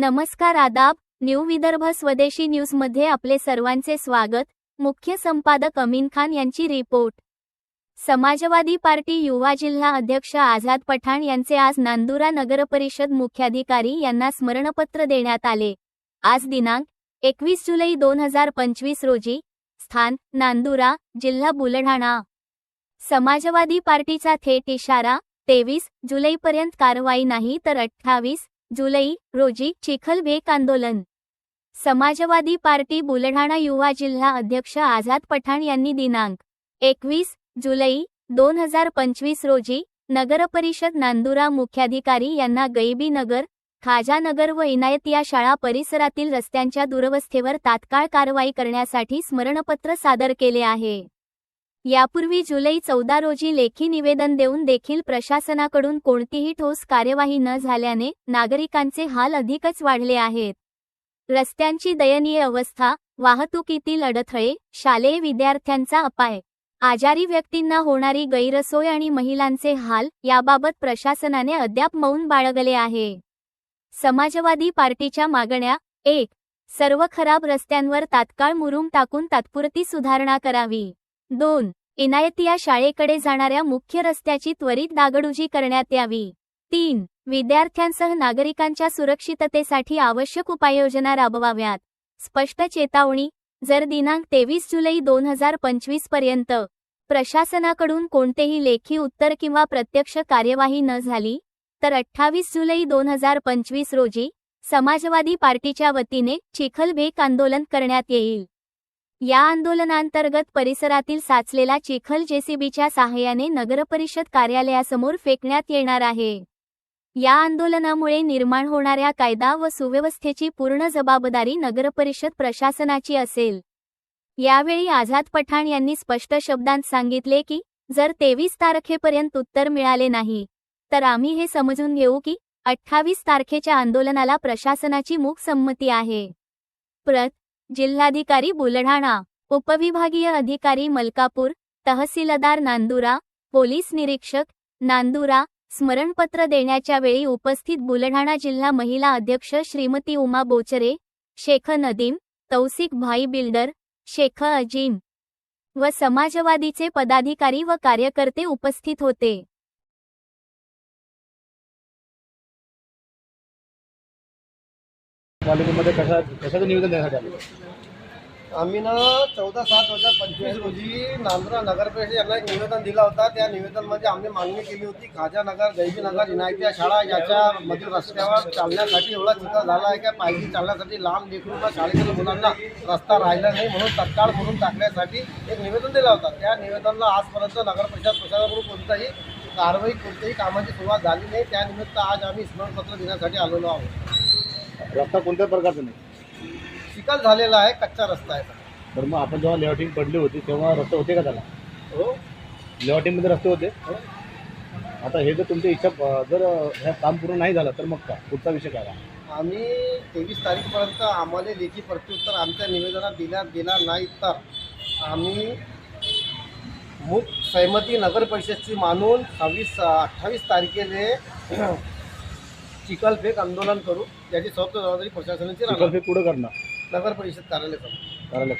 नमस्कार आदाब न्यू विदर्भ स्वदेशी न्यूजमध्ये आपले सर्वांचे स्वागत. मुख्य संपादक अमीन खान यांची रिपोर्ट. समाजवादी पार्टी युवा जिल्हा अध्यक्ष आझाद पठाण यांचे आज नांदुरा नगरपरिषद मुख्याधिकारी यांना स्मरणपत्र देण्यात आले. आज दिनांक एकवीस जुलै दोन हजार पंचवीस रोजी स्थान नांदुरा जिल्हा बुलढाणा. समाजवादी पार्टीचा थेट इशारा तेवीस जुलैपर्यंत कारवाई नाही तर अठ्ठावीस जुलै रोजी चिखलबेक आंदोलन. समाजवादी पार्टी बुलढाणा युवा जिल्हा अध्यक्ष आझाद पठाण यांनी दिनांक एकवीस जुलै दोन हजार पंचवीस रोजी नगरपरिषद नांदुरा मुख्याधिकारी यांना गैबी नगर खाजानगर व इनायत या शाळा परिसरातील रस्त्यांच्या दुरवस्थेवर तात्काळ कारवाई करण्यासाठी स्मरणपत्र सादर केले आहे. यापूर्वी जुलै चौदा रोजी लेखी निवेदन देऊन देखील प्रशासनाकडून कोणतीही ठोस कार्यवाही न झाल्याने नागरिकांचे हाल अधिकच वाढले आहेत. रस्त्यांची दयनीय अवस्था वाहतुकीतील अडथळे शालेय विद्यार्थ्यांचा अपाय आजारी व्यक्तींना होणारी गैरसोय आणि महिलांचे हाल याबाबत प्रशासनाने अद्याप मौन बाळगले आहे. समाजवादी पार्टीच्या मागण्या एक सर्व खराब रस्त्यांवर तात्काळ मुरुम टाकून तात्पुरती सुधारणा करावी. दोन. इनायत या शाळेकडे जाणाऱ्या मुख्य रस्त्याची त्वरित दागडुजी करण्यात यावी. तीन. विद्यार्थ्यांसह नागरिकांच्या सुरक्षिततेसाठी आवश्यक उपाययोजना राबवाव्यात. स्पष्ट चेतावणी जर दिनांक तेवीस जुलै दोन हजार पंचवीसपर्यंत प्रशासनाकडून कोणतेही लेखी उत्तर किंवा प्रत्यक्ष कार्यवाही न झाली तर अठ्ठावीस जुलै दोन हजार पंचवीस रोजी समाजवादी पार्टीच्या वतीने चिखलभेक आंदोलन करण्यात येईल. या आंदोलनांतर्गत परिसरातील साचलेला चिखल जेसीबीच्या सहाय्याने नगरपरिषद कार्यालयासमोर फेकण्यात येणार आहे. या आंदोलनामुळे निर्माण होणाऱ्या कायदा व सुव्यवस्थेची पूर्ण जबाबदारी नगरपरिषद प्रशासनाची असेल. यावेळी आझाद पठाण यांनी स्पष्ट शब्दांत सांगितले की जर तेवीस तारखेपर्यंत उत्तर मिळाले नाही तर आम्ही हे समजून घेऊ की अठ्ठावीस तारखेच्या आंदोलनाला प्रशासनाची मूक संमती आहे. प्रत जिल्हाधिकारी बुलढाणा उपविभागीय अधिकारी मलकापूर तहसीलदार नांदुरा पोलीस निरीक्षक नांदुरा स्मरणपत्र देण्याच्या वेळी उपस्थित बुलढाणा जिल्हा महिला अध्यक्ष श्रीमती उमा बोचरे शेख नदीम तौसिक भाई बिल्डर शेख अजीम व समाजवादीचे पदाधिकारी व कार्यकर्ते उपस्थित होते. पालिकेमध्ये कशा कशाचं निवेदन देण्यासाठी आले? आम्ही ना चौदा सात दोन हजार पंचवीस रोजी नांदुरा नगरपरिषद यांना एक निवेदन दिला होता. त्या निवेदनमध्ये आम्ही मागणी केली होती खाजानगर गैबीनगर इनायती शाळा याच्या मधील रस्त्यावर चालण्यासाठी एवढा चित्र झाला आहे का? पायरी चालण्यासाठी लांब लेकरूंना शाळेतील मुलांना रस्ता राहिला नाही म्हणून तत्काळ म्हणून टाकण्यासाठी एक निवेदन दिला होता. त्या निवेदनाला आजपर्यंत नगरपरिषद प्रशासनाकडून कोणताही कारवाई कोणत्याही कामाची सुरुवात झाली नाही. त्यानिमित्त आज आम्ही स्मरणपत्र देण्यासाठी आलेलो आहोत. रस्ता कोणत्या प्रकारचा नाही. चिखल झालेला आहे कच्चा रस्ता आहे. तर मग आपण जेव्हा लेआउटिंग पडली होती तेव्हा रस्ते होते का त्याला? हो. लेआउटिंगमध्ये रस्ते होते? आता हे जर तुमची इच्छा अं, जर ह्या काम पूर्ण नाही झालं तर मग काय? पुढचा विषय काय? आम्ही तेवीस तारीखपर्यंत आम्हाला लेखी प्रत्युत्तर आमच्या निवेदनात दिल्या गेला नाही तर आम्ही मुख सहमती नगर परिषदची मानून सव्वीस अठ्ठावीस तारखेले चिखलफेक आंदोलन करू याची सर्व जबाबदारी प्रशासनाची राहणार. चिखलफेक पुढं करणार? नगर परिषद कार्यालयासमोर. करायला